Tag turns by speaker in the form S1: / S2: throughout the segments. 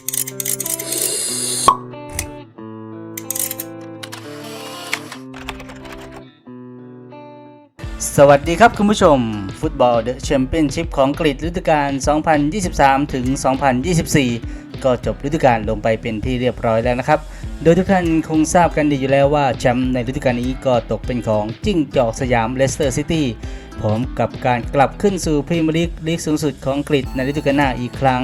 S1: สวัสดีครับคุณผู้ชม ฟุตบอลเดอะแชมเปี้ยนชิพของกรีฑฤดูกาล 2023 ถึง 2024 ก็จบฤดูกาลลงไปเป็นที่เรียบร้อยแล้วนะครับ โดยทุกท่านคงทราบกันดีอยู่แล้วว่าแชมป์ในฤดูกาลนี้ก็ตกเป็นของจิ้งจอกสยามเลสเตอร์ซิตี้พร้อมกับการกลับขึ้นสู่พรีเมียร์ลีกลีกสูงสุดของอังกฤษในฤดูกาลหน้าอีกครั้ง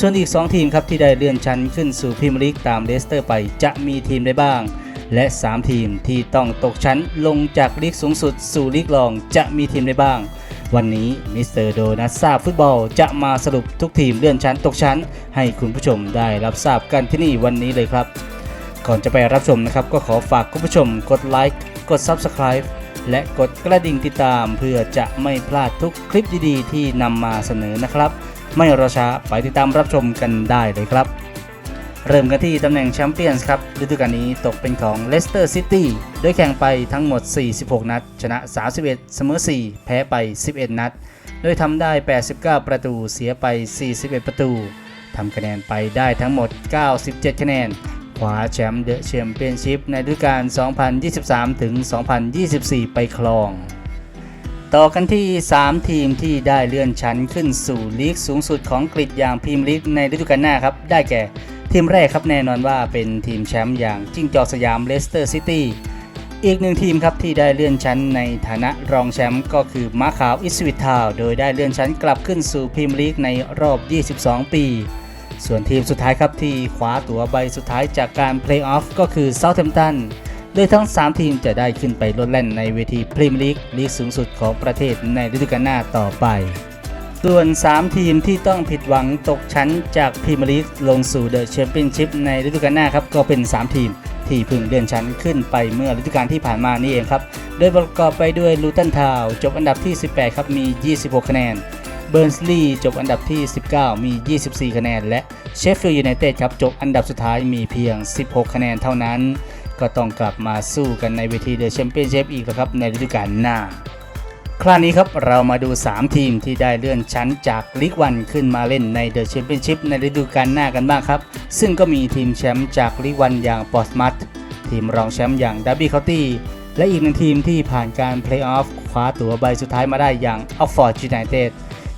S1: ส่วนอีก 2 ทีมครับที่ได้เลื่อนชั้นขึ้นสู่พรีเมียร์ลีกตามเลสเตอร์ไปจะมีทีมใดบ้าง และ 3 ทีมที่ต้องตกชั้นลงจากลีกสูงสุดสู่ลีกรองจะมีทีมใดบ้าง วันนี้มิสเตอร์โดนัสซาฟุตบอลจะมาสรุปทุกทีมเลื่อนชั้นตกชั้น ให้คุณผู้ชมได้รับทราบกันที่นี่วันนี้เลยครับ ก่อนจะไปรับชมนะครับก็ขอฝากคุณผู้ชมกดไลค์กด Subscribe และกดกระดิ่งติดตามเพื่อจะไม่พลาดทุกคลิปดีๆ ที่นำมาเสนอนะครับ ไม่รอช้าไปติดตามรับชมกันได้เลยครับ เริ่มกันที่ตำแหน่งแชมเปี้ยนส์ครับฤดูกาลนี้ตกเป็นของเลสเตอร์ซิตี้โดยแข่งไปทั้งหมด 46 นัด ชนะ 31 เสมอ 4 แพ้ไป 11 นัด โดยทำได้ 89 ประตูเสียไป 41 ประตูทำคะแนนไปได้ทั้งหมด 97 คะแนนคว้าแชมป์เดอะแชมเปี้ยนชิพในฤดูกาล2023-2024 ไปครอง ต่อกันที่ 3 ทีมที่ได้เลื่อนชั้นขึ้นสู่ลีกสูงสุดของกรีฑอย่างพรีเมียร์ลีกในฤดูกาลหน้าครับ ได้แก่ทีมแรกครับแน่นอนว่าเป็นทีมแชมป์อย่างจิ้งจอกสยามเลสเตอร์ซิตี้อีกหนึ่งทีมครับที่ได้เลื่อนชั้นในฐานะรองแชมป์ก็คือม้าขาวอิสวิททาวโดยได้เลื่อนชั้นกลับขึ้นสู่พรีเมียร์ลีกในรอบ 22 ปี ส่วนทีมสุดท้ายครับที่คว้าตั๋วใบสุดท้ายจากการเพลย์ออฟก็คือเซาท์แฮมป์ตัน โดยทั้ง 3 ทีมจะได้ขึ้นไปลดแล่นในเวทีพรีเมียร์ลีกลีกสูงสุดของประเทศในฤดูกาลหน้าต่อไป ส่วน 3 ทีมที่ต้องผิดหวังตกชั้นจากพรีเมียร์ลีกลงสู่เดอะแชมเปี้ยนชิพในฤดูกาลหน้าครับก็เป็น 3 ทีมที่เพิ่งเลื่อนชั้นขึ้นไปเมื่อฤดูกาลที่ผ่านมานี่เองครับ โดยประกอบไปด้วยลูตันทาวจบอันดับที่ 18 ครับมี 26 คะแนน เบิร์นสลีย์จบอันดับที่ 19 มี 24 คะแนน และเชฟฟิลด์ยูไนเต็ดครับจบอันดับสุดท้ายมีเพียง 16 คะแนนเท่านั้น ก็ต้องกลับมาสู้กันในเวทีเดอะแชมเปี้ยนชิพอีกแล้วครับในฤดูกาลหน้า คราวนี้ครับเรามาดู 3 ทีมที่ได้เลื่อนชั้นจากลีกวันขึ้นมาเล่นในเดอะแชมเปี้ยนชิพในฤดูกาลหน้ากันบ้างครับ ซึ่งก็มีทีมแชมป์จากลีกวันอย่างปอร์ตมัตทีมรองแชมป์อย่างดับบี้เคาน์ตี้และอีกหนึ่งทีมที่ผ่านการเพลย์ออฟคว้าตั๋วใบสุดท้ายมาได้อย่างออฟฟอร์ดยูไนเต็ด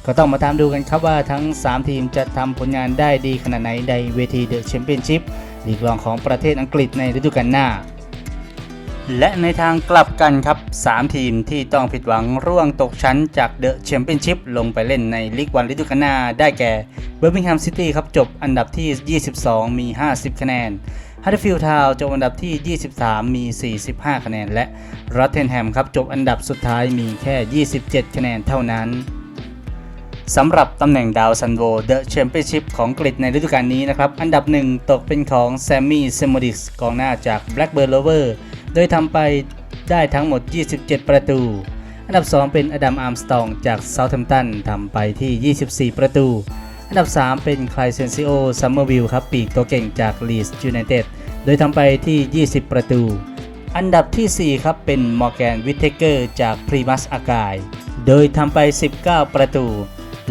S1: ก็ต้องมาตามดูกันครับว่าทั้ง 3 ทีมจะทำผลงานได้ดีขนาดไหนในเวทีเดอะแชมเปี้ยนชิพ ลีกรองของประเทศอังกฤษในฤดูกาลหน้า และในทางกลับกันครับ 3 ทีมที่ต้องผิดหวังร่วงตกชั้นจากเดอะแชมเปี้ยนชิพลงไปเล่นในลีกวันฤดูกาลหน้า ได้แก่เบอร์มิงแฮมซิตี้ครับจบอันดับที่ 22 มี 50 คะแนนฮัตเตอร์ฟิลด์ทาวน์จบอันดับที่ 23 มี 45 คะแนน และรอตเทนแฮมครับจบอันดับสุดท้ายมีแค่ 27 คะแนนเท่านั้น สำหรับตำแหน่งดาวซันโวเดอะแชมเปี้ยนชิพของอังกฤษในฤดูกาลนี้นะครับ อันดับหนึ่งตกเป็นของแซมมี่เซมดิสกองหน้าจาก Blackburn Rovers โดยทำไปได้ทั้งหมด 27 ประตู อันดับ 2 เป็นอดัมอาร์มสตองจากเซาท์แฮมป์ตันทำไปที่ 24 ประตู อันดับ 3 เป็นคลายเซนซิโอซัมเมอร์วิลครับปีกตัวเก่งจากลีสยูไนเต็ดโดยทำไปที่ 20 ประตู อันดับทีสี่4 ครับเป็นมอร์แกนวิทเทเกอร์จากพรีมัสอากาย โดยทำไป 19 ประตู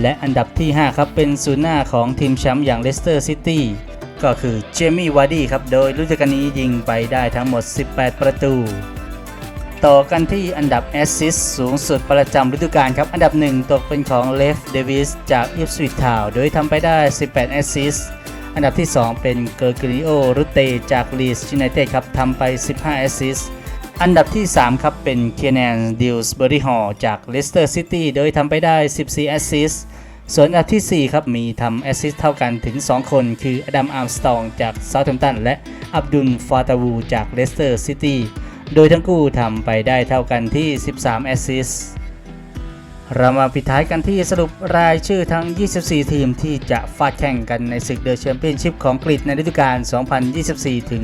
S1: และอันดับที่ 5 ครับ เป็นศูนย์หน้าของทีมแชมป์อย่างเลสเตอร์ซิตี้ก็คือเจมี่วาร์ดี้ครับ โดยฤดูกาลนี้ยิงไปได้ทั้งหมด 18 ประตู ต่อกันที่อันดับแอสซิสสูงสุดประจำฤดูกาลครับ อันดับ 1 ตกเป็นของเลฟเดวิสจากอิฟสวิตทาวโดยทำไปได้ 18 แอสซิสอันดับที่ 2 เป็นเกอร์กิริโอรุเตจากลีสยูไนเต็ดครับทำไป 15 แอสซิส อันดับที่ 3 ครับเป็นเคนแนนดิลส์เบอรี่ฮอลจากเลสเตอร์ซิตี้โดยทำไปได้ 14 แอสซิสส่วนอันดับที่ 4 ครับมีทำแอสซิสต์เท่ากันถึง 2 คน คืออดัมอาร์มสตองจากเซาท์แฮมป์ตันและอับดุลฟาตาวูจากเลสเตอร์ซิตี้โดยทั้งคู่ทำไปได้เท่ากันที่ 13 แอสซิสต์เรามาปิดท้ายกันที่สรุปรายชื่อทั้ง 24 ทีมที่จะฟาดแข่งกันในศึกเดอะแชมเปี้ยนชิพของอังกรีฑในฤดูกาล 2024ถึง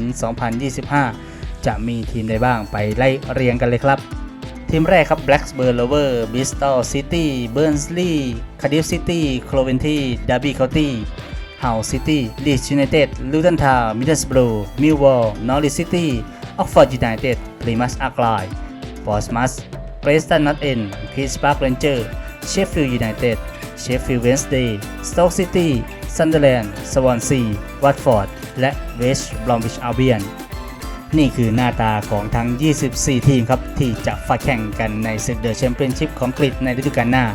S1: 2025 จะมีทีมใดบ้างไปไล่เรียงกันเลยครับ ทีมแรกครับ Blacksburn Rover Bristol City Burnley Cardiff City Coventry Derby County Hull City Leeds United Luton Town Middlesbrough Millwall Norwich City Oxford United Plymouth Argyle Portsmouth Preston North End Queen's Park Rangers Sheffield United Sheffield Wednesday Stoke City ซันเดอร์แลนด์สวอนซีวัตฟอร์ดและเวส นี่คือหน้าตาของทั้ง 24 ทีมครับ ที่จะฟาแข่งกันในศึกเดอะแชมเปี้ยนชิพของอังกรีฑในฤดูกาลหน้า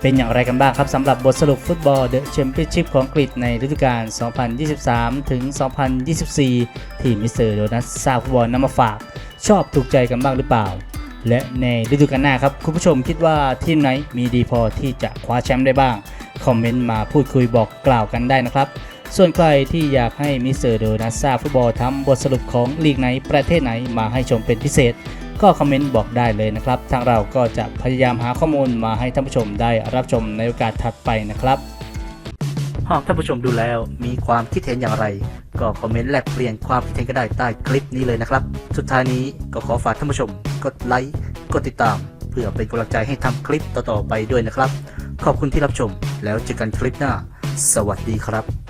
S1: เป็นอย่างไรกันบ้างครับสำหรับบทสรุปฟุตบอลเดอะแชมเปี้ยนชิพของอังกรีฑในฤดูกาล 2023 ถึง 2024 ที่มิสเตอร์โดนัทซาฟุตบอลนำมาฝาก ชอบถูกใจกันบ้างหรือเปล่า และในฤดูกาลหน้าครับคุณผู้ชมคิดว่าทีมไหนมีดีพอที่จะคว้าแชมป์ได้บ้างคอมเมนต์มาพูดคุยบอกกล่าวกันได้นะครับ ส่วนใครที่อยากให้มิสเตอร์โดนัสซาฟุตบอลทำบทสรุปของลีกไหนประเทศไหนมาให้ชมเป็นพิเศษ ก็คอมเมนต์บอกได้เลยนะครับ ทางเราก็จะพยายามหาข้อมูลมาให้ท่านผู้ชมได้รับชมในโอกาสถัดไปนะครับ หากท่านผู้ชมดูแล้วมีความคิดเห็นอย่างไร ก็คอมเมนต์แลกเปลี่ยนความคิดเห็นก็ได้ใต้คลิปนี้เลยนะครับ สุดท้ายนี้ก็ขอฝากท่านผู้ชมกดไลค์กดติดตาม เพื่อเป็นกำลังใจให้ทำคลิปต่อๆไปด้วยนะครับ ขอบคุณที่รับชมแล้วเจอกันคลิปหน้า สวัสดีครับ